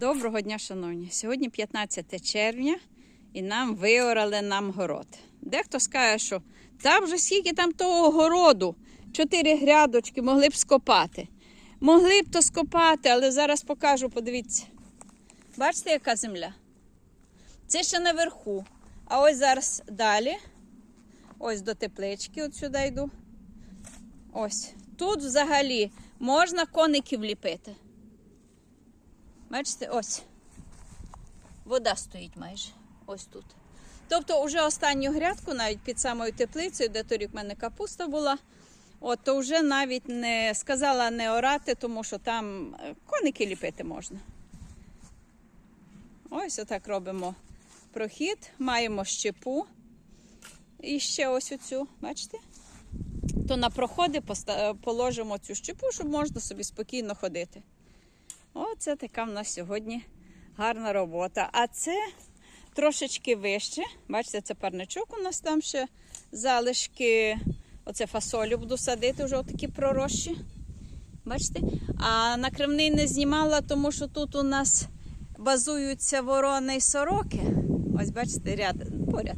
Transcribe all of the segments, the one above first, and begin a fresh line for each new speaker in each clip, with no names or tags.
Доброго дня, шановні. Сьогодні 15 червня і нам виорали нам город. Дехто скаже, що там вже скільки там того городу, чотири грядочки могли б скопати. Могли б то скопати, але зараз покажу, подивіться. Бачите, яка земля? Це ще наверху. А ось зараз далі. Ось до теплички, от сюди йду. Ось. Тут взагалі можна коників ліпити. Бачите, ось. Вода стоїть майже. Ось тут. Тобто, вже останню грядку, навіть під самою теплицею, де торік в мене капуста була, от, то вже навіть не сказала не орати, тому що там е, коники ліпити можна. Ось отак робимо прохід, маємо щепу. І ще ось оцю, бачите? То на проходи положимо цю щепу, щоб можна собі спокійно ходити. Оце така в нас сьогодні гарна робота. А це трошечки вище. Бачите, це парничок у нас там ще залишки. Оце фасолю буду садити, вже такі пророщі. Бачите? А накривний не знімала, тому що тут у нас базуються ворони і сороки. Ось, бачите, ряд поряд.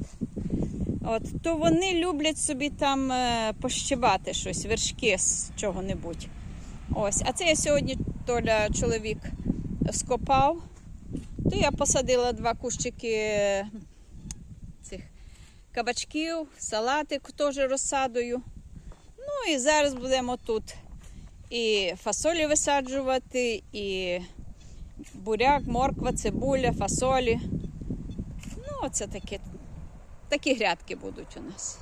От, то вони люблять собі там е, пощибати щось, вершки з чого-небудь. Ось, а це я сьогодні Толя чоловік скопав. То я посадила два кущики цих кабачків, салатик теж розсадою. Ну і зараз будемо тут і фасолі висаджувати, і буряк, морква, цибуля, фасолі. Ну, оце такі, такі грядки будуть у нас.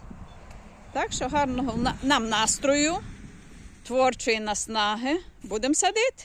Так що гарного нам настрою творчої наснаги будемо садити.